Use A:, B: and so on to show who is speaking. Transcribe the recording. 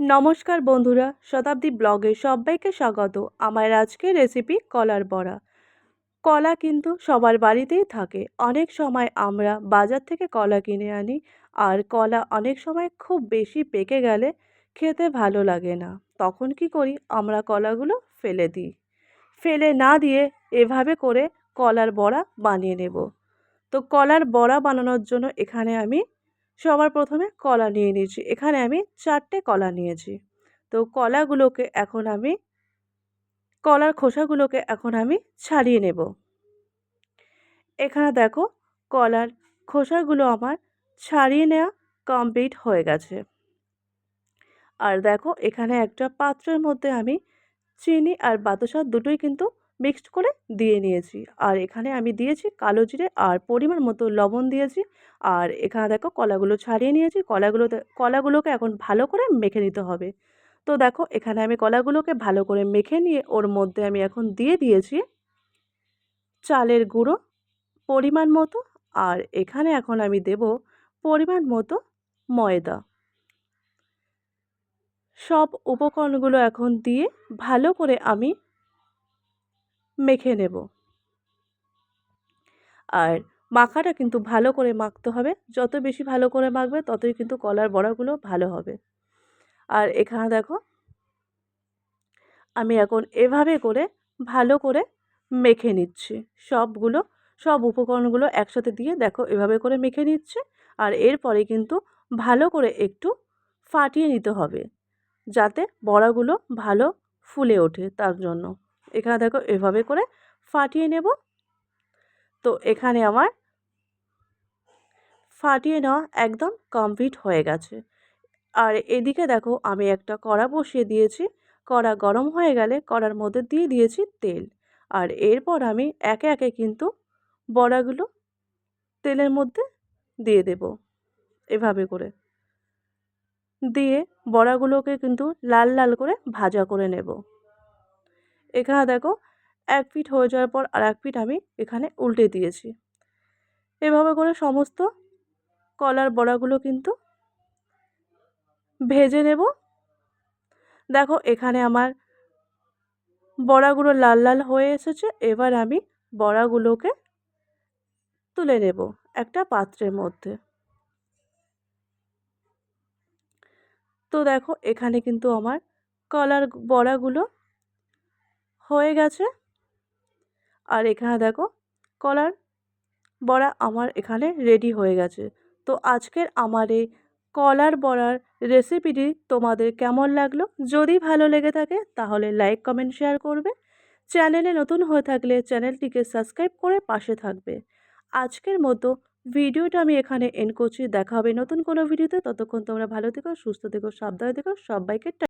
A: নমস্কার বন্ধুরা, শতাব্দী ব্লগে সবাইকে স্বাগত। আমার আজকের রেসিপি কলার বড়া। কলা কিন্তু সবার বাড়িতেই থাকে। অনেক সময় আমরা বাজার থেকে কলা কিনে আনি, আর কলা অনেক সময় খুব বেশি পেকে গেলে খেতে ভালো লাগে না। তখন কি করি, আমরা কলাগুলো ফেলে দিই। ফেলে না দিয়ে এভাবে করে কলার বড়া বানিয়ে নেব। তো কলার বড়া বানানোর জন্য এখানে আমি সবার প্রথমে কলা নিয়ে নিয়েছি। এখানে আমি চারটে কলা নিয়েছি। তো কলাগুলোকে এখন আমি, কলার খোসাগুলোকে এখন আমি ছাড়িয়ে নেব। এখানে দেখো কলার খোসাগুলো আমার ছাড়িয়ে নেওয়া কমপ্লিট হয়ে গেছে। আর দেখো এখানে একটা পাত্রের মধ্যে আমি চিনি আর বাতাসা দুটোই কিন্তু মিক্সড করে দিয়ে নিয়েছি। আর এখানে আমি দিয়েছি কালো জিরে আর পরিমাণ মতো লবণ দিয়েছি। আর এখানে দেখো কলাগুলো ছাড়িয়ে নিয়েছি। কলাগুলোতে, কলাগুলোকে এখন ভালো করে মেখে নিতে হবে। তো দেখো এখানে আমি কলাগুলোকে ভালো করে মেখে নিয়ে ওর মধ্যে আমি এখন দিয়ে দিয়েছি চালের গুঁড়ো পরিমাণ মতো। আর এখানে এখন আমি দেব পরিমাণ মতো ময়দা। সব উপকরণগুলো এখন দিয়ে ভালো করে আমি মেখে নেব। আর মাখাটা কিন্তু ভালো করে মাখতে হবে। যত বেশি ভালো করে মাখবে, ততই কিন্তু কলার বড়াগুলো ভালো হবে। আর এখানে দেখো, আমি এখন এভাবে করে ভালো করে মেখে নিচ্ছি। সবগুলো, সব উপকরণগুলো একসাথে দিয়ে দেখো এভাবে করে মেখে নিচ্ছে। আর এরপরে কিন্তু ভালো করে একটু ফাটিয়ে নিতে হবে, যাতে বড়াগুলো ভালো ফুলে ওঠে তার জন্য। এখানে দেখো এভাবে করে ফাটিয়ে নেব। তো এখানে আমার ফাটিয়ে নেওয়া একদম কমপ্লিট হয়ে গেছে। আর এদিকে দেখো আমি একটা কড়া বসিয়ে দিয়েছি। কড়া গরম হয়ে গেলে কড়ার মধ্যে দিয়ে দিয়েছি তেল। আর এরপর আমি একে একে কিন্তু বড়াগুলো তেলের মধ্যে দিয়ে দেব এভাবে করে। দিয়ে বড়াগুলোকে কিন্তু লাল লাল করে ভাজা করে নেব। এখানে দেখো এক পিঠ হয়ে যাওয়ার পর আর এক পিঠ আমি এখানে উল্টে দিয়েছি। এভাবে করে সমস্ত কলার বড়াগুলো কিন্তু ভেজে নেব। দেখো এখানে আমার বড়াগুলো লাল লাল হয়ে এসেছে। এবার আমি বড়াগুলোকে তুলে নেব একটা পাত্রের মধ্যে। তো দেখো এখানে কিন্তু আমার কলার বড়াগুলো হয়ে গেছে। আর এখানে দেখো, কলার বড়া আমার এখানে রেডি হয়ে গেছে। তো আজকের আমার এই কলার বড়ার রেসিপিটি তোমাদের কেমন লাগল? যদি ভালো লেগে থাকে, তাহলে লাইক কমেন্ট শেয়ার করবে। চ্যানেলে নতুন হয়ে থাকলে চ্যানেলটিকে সাবস্ক্রাইব করে পাশে থাকবে। আজকের মতো ভিডিওটা আমি এখানে এন করছি। দেখা হবে নতুন কোনো ভিডিওতে ততক্ষণ তোমরা ভালো থেকো, সুস্থ থেকো, সাবধানে থেকো। সবাইকে